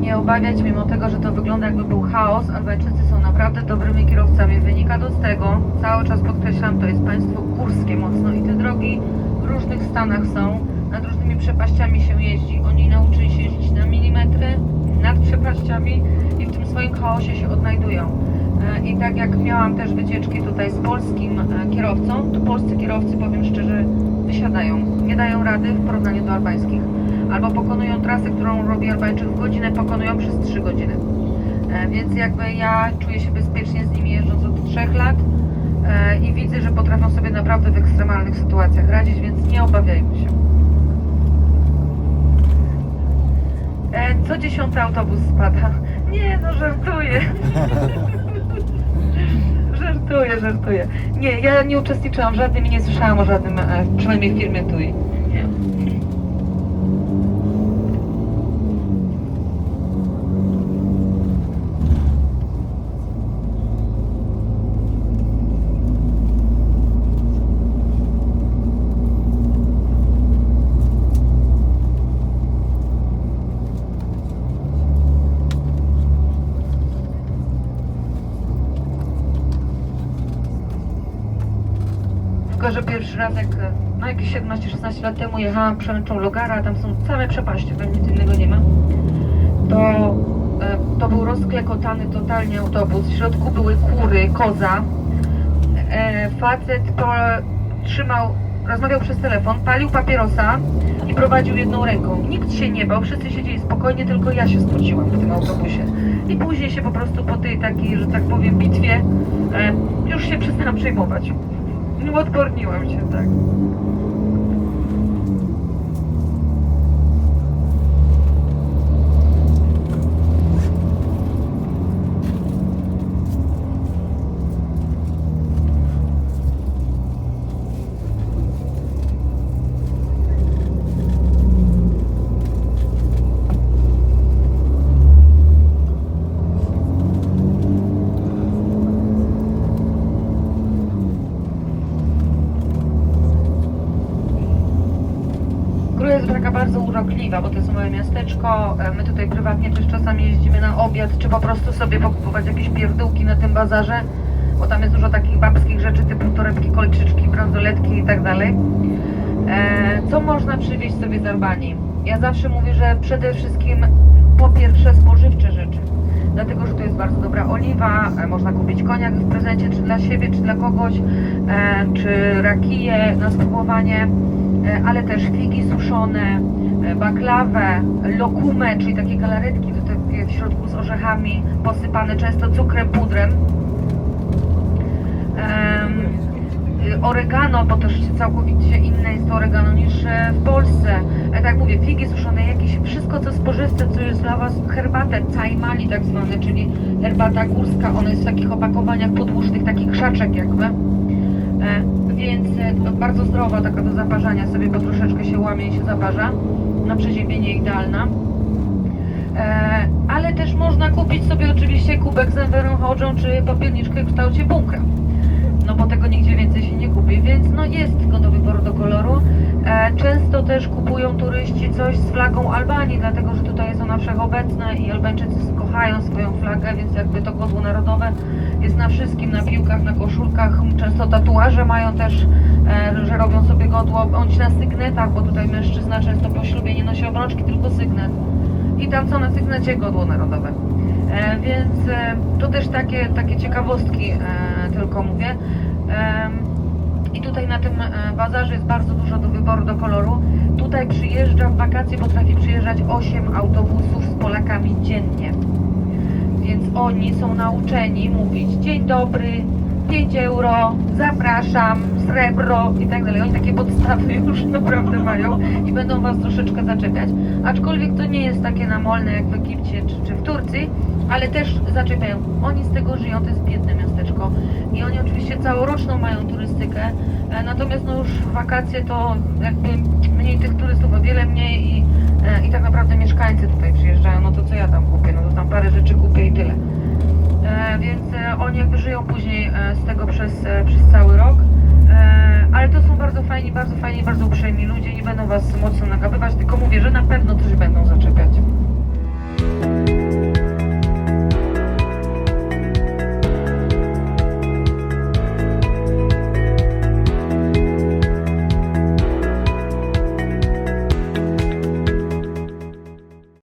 nie obawiać, mimo tego, że to wygląda jakby był chaos. Albańczycy są naprawdę dobrymi kierowcami. Wynika to z tego, cały czas podkreślam, to jest państwo górskie mocno i te drogi w różnych stanach są. Nad różnymi przepaściami się jeździ. Oni nauczyli się jeździć na milimetry, nad przepaściami i w tym swoim chaosie się odnajdują. E, I tak jak miałam też wycieczki tutaj z polskim e, kierowcą, to polscy kierowcy, powiem szczerze, wysiadają. Nie dają rady w porównaniu do albańskich. Albo pokonują trasę, którą robi Albańczyk w godzinę, pokonują przez 3 godziny. E, Więc jakby ja czuję się bezpiecznie z nimi jeżdżąc od 3 lat e, i widzę, że potrafią sobie naprawdę w ekstremalnych sytuacjach radzić, więc nie obawiajmy się. E, Co dziesiąty autobus spada. Nie, no żartuję. żartuję, żartuję. Nie, ja nie uczestniczyłam w żadnym i nie słyszałam o żadnym, przynajmniej w firmie TUI. Nie. Tylko, że pierwszy raz jak, no jakieś 17-16 lat temu jechałam przełęczą Logara, tam są same przepaście, tam nic innego nie ma, to, e, to był rozklekotany totalnie autobus, w środku były kury, koza, e, facet to trzymał, rozmawiał przez telefon, palił papierosa i prowadził jedną ręką. Nikt się nie bał, wszyscy siedzieli spokojnie, tylko ja się spociłam w tym autobusie. I później się po prostu po tej takiej, że tak powiem, bitwie e, już się przestałam przejmować. Uodporniłam się, tak. Grój jest taka bardzo urokliwa, bo to jest małe miasteczko. E, My tutaj prywatnie też czasami jeździmy na obiad, czy po prostu sobie pokupować jakieś pierdółki na tym bazarze, bo tam jest dużo takich babskich rzeczy typu torebki, kolczyczki, bransoletki i tak dalej. E, Co można przywieźć sobie z Albanii? Ja zawsze mówię, że przede wszystkim po pierwsze spożywcze rzeczy. Dlatego, że to jest bardzo dobra oliwa, e, można kupić koniak w prezencie, czy dla siebie, czy dla kogoś, czy rakiję na spróbowanie, ale też figi suszone, e, baklawę, lokumę, czyli takie galaretki, takie w środku z orzechami, posypane często cukrem, pudrem. Em, y, Oregano, bo też całkowicie inne jest to oregano niż e, w Polsce. E, Tak jak mówię, figi suszone, jakieś wszystko co spożywcze, co jest dla Was, herbatę mali tak zwane, czyli herbata górska, ona jest w takich opakowaniach podłużnych, takich krzaczek jakby. Więc e, to bardzo zdrowa taka do zaparzania sobie, bo troszeczkę się łamie i się zaparza. Na przeziębienie idealna. E, ale też można kupić sobie oczywiście kubek z enwerą chodzą, czy popielniczkę w kształcie bułka. No bo tego nigdzie więcej się nie kupi, więc no jest go do wyboru do koloru. E, często też kupują turyści coś z flagą Albanii, dlatego że tutaj jest ona wszechobecna i Albańczycy kochają swoją flagę, więc jakby to godło narodowe jest na wszystkim, na piłkach, na koszulkach. Często tatuaże mają też, e, że robią sobie godło, bądź na sygnetach, bo tutaj mężczyzna często po ślubie nie nosi obrączki, tylko sygnet i tam co na sygnecie godło narodowe. E, więc e, to też takie, takie ciekawostki tylko mówię. I tutaj na tym bazarze jest bardzo dużo do wyboru, do koloru. Tutaj przyjeżdża w wakacje, potrafi przyjeżdżać 8 autobusów z Polakami dziennie. Więc oni są nauczeni mówić dzień dobry, 5 euro, zapraszam, srebro i tak dalej. Oni takie podstawy już naprawdę mają i będą Was troszeczkę zaczepiać. Aczkolwiek to nie jest takie namolne jak w Egipcie czy, czy w Turcji, ale też zaczepiają. Oni z tego żyją, to jest biedne miasteczko. I oni oczywiście całoroczną mają turystykę, e, natomiast no już wakacje to jakby mniej tych turystów, o wiele mniej i, e, i tak naprawdę mieszkańcy tutaj przyjeżdżają. No to co ja tam kupię? No to tam parę rzeczy kupię i tyle. E, więc e, oni jakby żyją później z tego przez, przez cały rok.